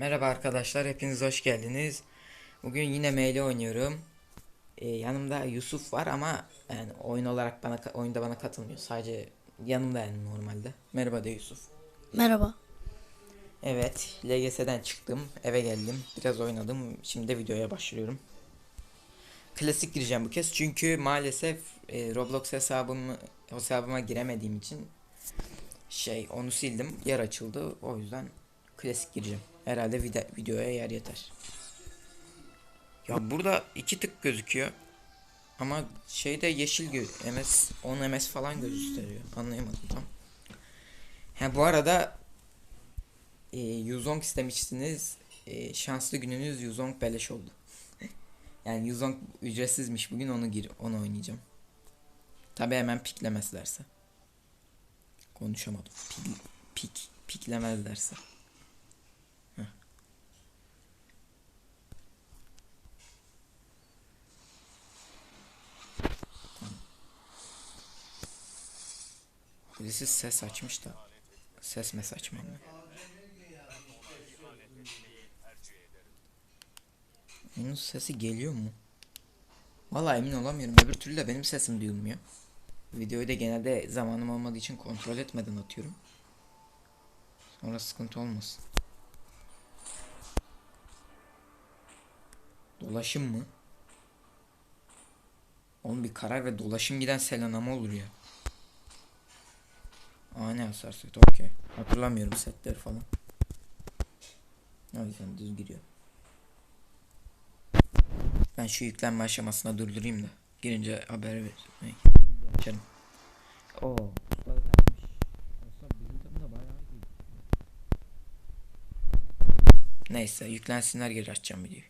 Merhaba arkadaşlar, hepiniz hoş geldiniz. Bugün yine ML oynuyorum. Ee, yanımda Yusuf var ama yani oyun olarak bana oyunda bana katılmıyor. Sadece yanımda yani normalde. Merhaba de Yusuf. Merhaba. Evet, LGS'den çıktım, eve geldim, biraz oynadım. Şimdi de videoya başlıyorum. Klasik gireceğim bu kez çünkü maalesef e, Roblox hesabımı hesabıma giremediğim için şey onu sildim. Yer açıldı. O yüzden klasik gireceğim. Herhalde vida- videoya yer yeter. Ya burada iki tık gözüküyor. Ama şeyde yeşil gö MS 10 MS falan gösteriyor. Anlayamadım tam. Ha bu arada e, Yuzong istemiştiniz. E, şanslı gününüz Yuzong beleş oldu. yani Yuzong ücretsizmiş bugün onu gir onu oynayacağım. Tabi hemen piklemezlerse. Konuşamadım. Pik, pik piklemezlerse. Birisi ses açmış da ses mes açmam ben. Sesi geliyor mu? Vallahi emin olamıyorum. Öbür türlü de benim sesim duyulmuyor. Videoyu da genelde zamanım olmadığı için kontrol etmeden atıyorum. Sonra sıkıntı olmasın. Dolaşım mı? Oğlum bir karar ve dolaşım giden selanama olur ya. Aa ne hasar set okey. Hatırlamıyorum setleri falan. O yüzden düz giriyor. Ben şu yüklenme aşamasına durdurayım da. Girince haber ver. Açarım. Oo. Neyse yüklensinler geri açacağım videoyu.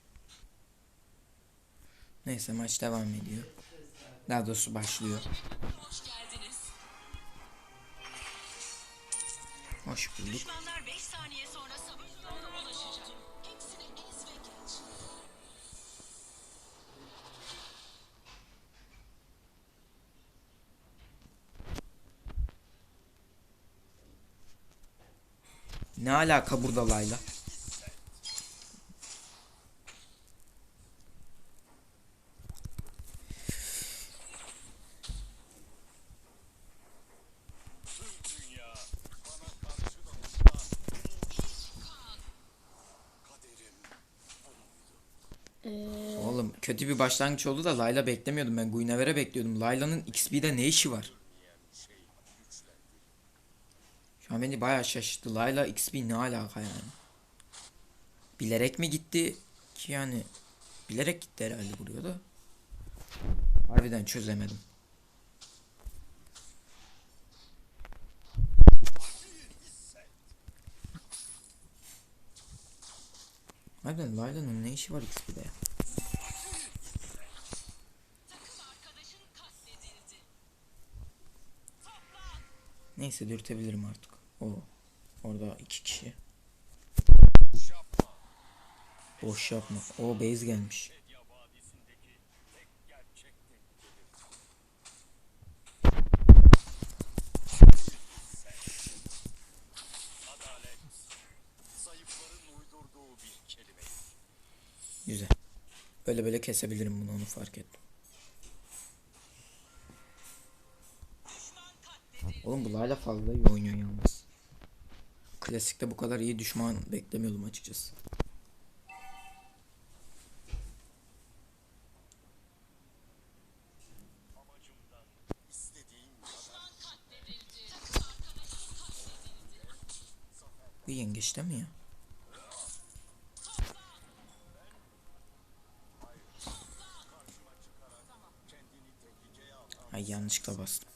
Neyse maç devam ediyor. Daha doğrusu başlıyor. Ve geç. Ne alaka burada Layla? Ee, Oğlum kötü bir başlangıç oldu da Layla beklemiyordum ben. Guinevere bekliyordum. Layla'nın XP'de ne işi var? Şu an beni bayağı şaşırttı. Layla XP ne alaka yani? Bilerek mi gitti? Ki yani bilerek gitti herhalde buraya da. Harbiden çözemedim. Harbiden Layla'nın ne işi var XP'de ya? Neyse dürtebilirim artık. O orada iki kişi. Boş yapma. O base gelmiş. Güzel. Böyle böyle kesebilirim bunu onu fark ettim. Oğlum bu Layla fazla iyi oynuyor yalnız. Klasikte bu kadar iyi düşman beklemiyordum açıkçası. Bu yengeçte mi ya? Yanlışlıkla bastım.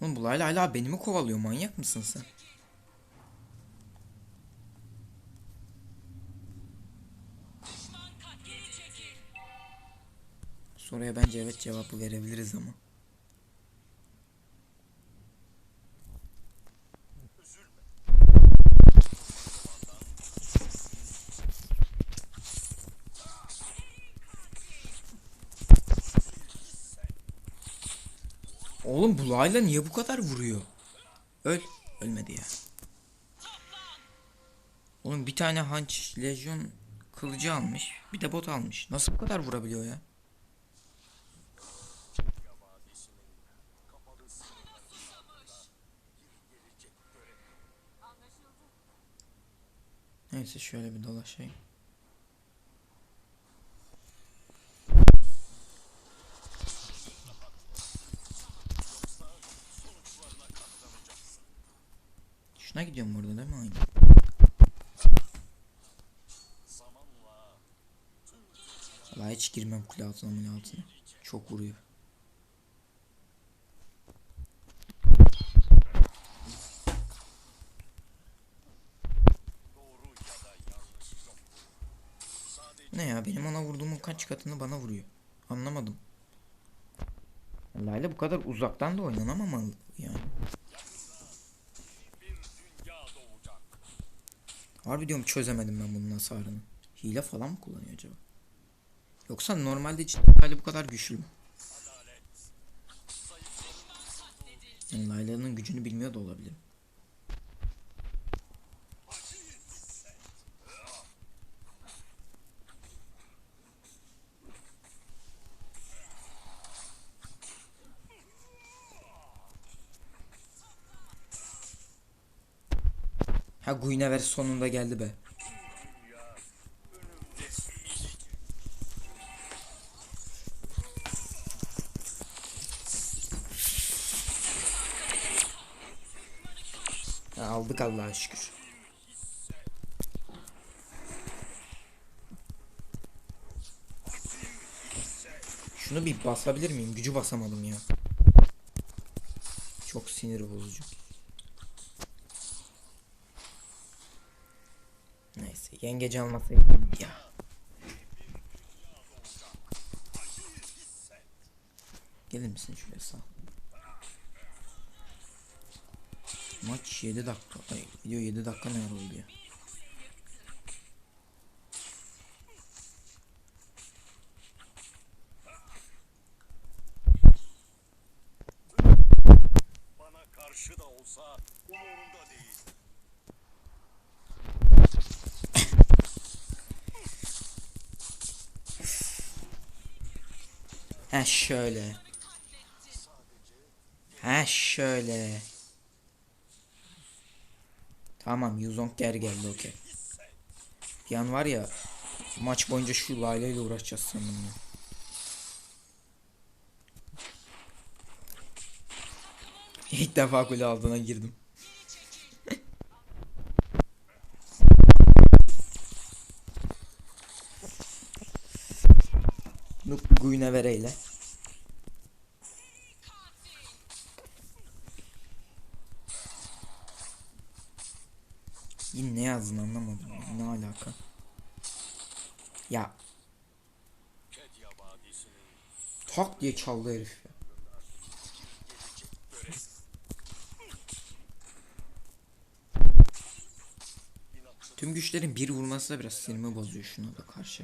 Oğlum bu Layla hala beni mi kovalıyor? Manyak mısın sen? Oraya bence evet cevabı verebiliriz ama. Oğlum bu Layla niye bu kadar vuruyor? Öl. Ölmedi ya. Oğlum bir tane Hunch Legion kılıcı almış. Bir de bot almış. Nasıl bu kadar vurabiliyor ya? Neyse şöyle bir dolaşayım. Şuna gidiyorum burada değil mi aynı? Valla hiç girmem kule altına mule altına. Çok vuruyor. Ne ya benim ona vurduğumun kaç katını bana vuruyor. Anlamadım. Layla bu kadar uzaktan da oynanamamalı yani. Harbi diyorum çözemedim ben bunun hasarını. Hile falan mı kullanıyor acaba? Yoksa normalde cidden Layla bu kadar güçlü mü? Yani Layla'nın gücünü bilmiyor da olabilir. Guinevere sonunda geldi be. Aldık Allah'a şükür. Şunu bir basabilir miyim? Gücü basamadım ya. Çok sinir bozucu. Neyse yengeci almasaydım ya. Gelir misin şuraya sağ? Maç 7 dakika. Ay, video 7 dakika ne oldu ya? Bana karşı da olsa umurumda değil. Ha şöyle. Ha şöyle. Tamam Yuzong geri geldi okey. Bir an var ya maç boyunca şu Layla ile uğraşacağız sandım ya. İlk defa kule altına girdim. Guinevere ile. Yine ne yazdın anlamadım. Ne alaka? Ya tak diye çaldı herif ya. Tüm güçlerin bir vurması da biraz sinirimi bozuyor şuna da karşı.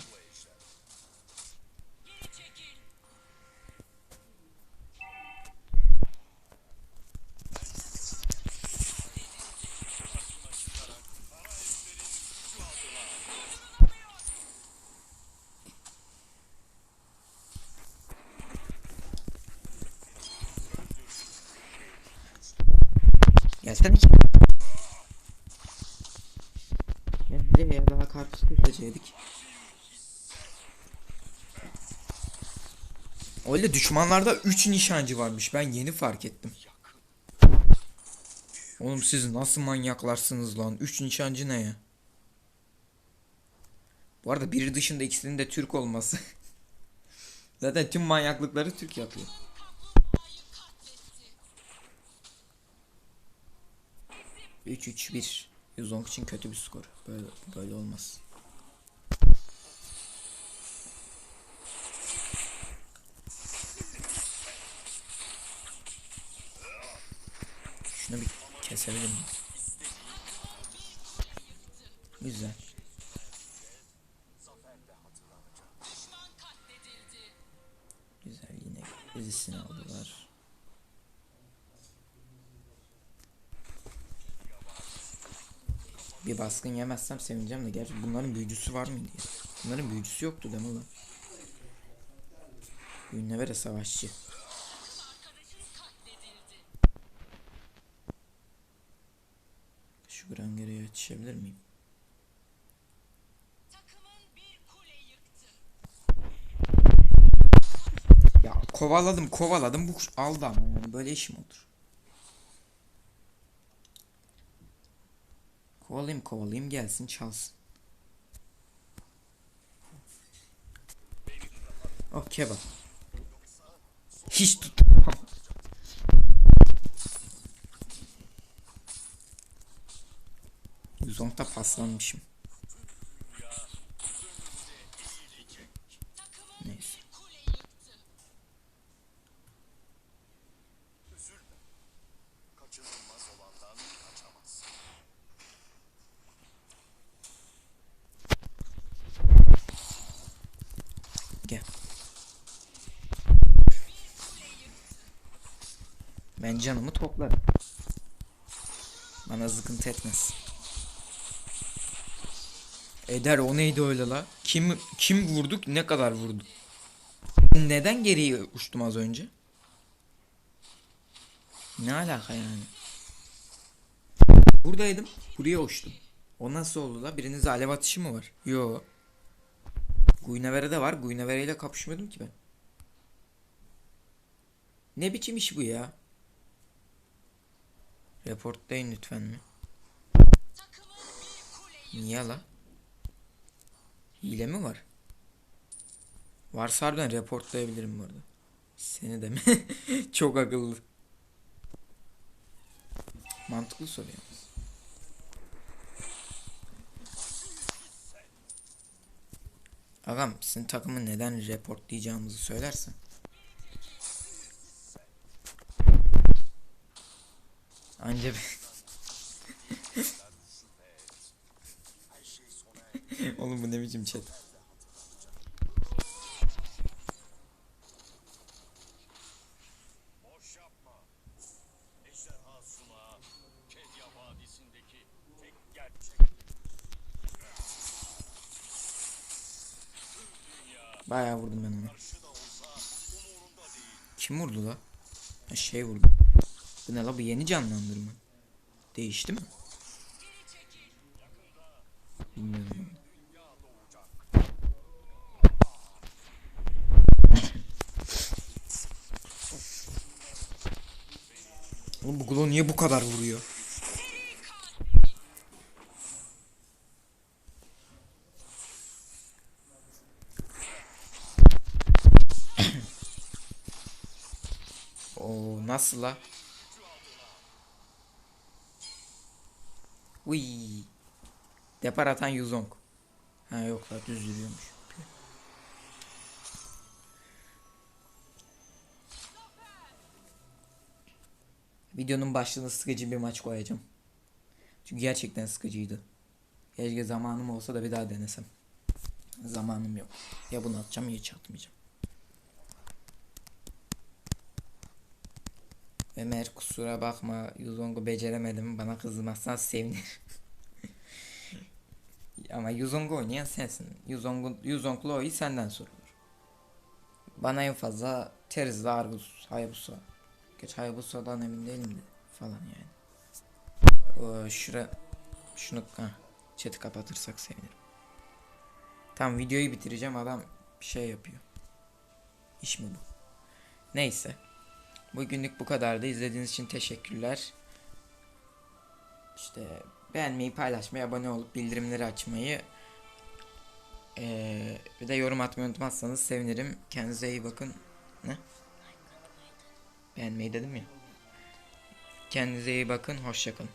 Gelsene ki. Ya nereye daha karpuz kesecektik. Öyle düşmanlarda 3 nişancı varmış. Ben yeni fark ettim. Oğlum siz nasıl manyaklarsınız lan? 3 nişancı ne ya? Bu arada biri dışında ikisinin de Türk olması. Zaten tüm manyaklıkları Türk yapıyor. Üç üç bir. Yuzong için kötü bir skor. Böyle böyle olmaz. Şunu bir kesebilir miyim? Güzel. Güzel yine dizisini aldılar. Bir baskın yemezsem sevineceğim de gerçi bunların büyücüsü var mıydı ya? Bunların büyücüsü yoktu değil mi lan? Ünlevere savaşçı. Şu Granger'e yetişebilir miyim? Ya kovaladım kovaladım bu aldı ama böyle iş mi olur? Kovalayayım kovalayayım gelsin çalsın. Oh kebap. Hiç tutmam. Zonk'ta paslanmışım. Ben canımı toplarım. Bana sıkıntı etmez. Eder o neydi öyle la? Kim kim vurduk? Ne kadar vurdu? Neden geriye uçtum az önce? Ne alaka yani? Buradaydım. Buraya uçtum. O nasıl oldu la? Birinizde alev atışı mı var? Yo. Guinevere de var. Guinevere ile kapışmıyordum ki ben. Ne biçim iş bu ya? Reportlayın lütfen mi? Niye la? Hile mi var? Varsa harbiden reportlayabilirim bu arada. Seni de mi? Çok akıllı. Mantıklı soru yalnız. Agam sizin takımı neden reportlayacağımızı söylersen. Bir... Oğlum bu ne biçim chat? Bayağı vurdum ben onu. Kim vurdu la? Şey vurdu. Bu ne la bu yeni canlandırma. Değişti mi? Bilmiyorum. Oğlum bu Glow niye bu kadar vuruyor? Oo nasıl la? Uy. Depar atan Yuzong. Ha yok la düz yürüyormuş. Videonun başlığına sıkıcı bir maç koyacağım. Çünkü gerçekten sıkıcıydı. Keşke zamanım olsa da bir daha denesem. Zamanım yok. Ya bunu atacağım ya hiç atmayacağım. Ömer kusura bakma Yuzong'u beceremedim bana kızmazsan sevinirim. Ama Yuzong'u oynayan sensin. Yuzong'u Yuzong'la oyu senden sorulur. Bana en fazla Teriz'le Argus, Hayabusa. Geç Hayabusa'dan emin değilim de falan yani. O, şura şunu ha, chat'i kapatırsak sevinirim. Tam videoyu bitireceğim adam bir şey yapıyor. İş mi bu? Neyse. Bugünlük bu kadardı. İzlediğiniz için teşekkürler. İşte beğenmeyi, paylaşmayı, abone olup bildirimleri açmayı eee bir de yorum atmayı unutmazsanız sevinirim. Kendinize iyi bakın. Ne? Beğenmeyi dedim ya. Kendinize iyi bakın. Hoşçakalın.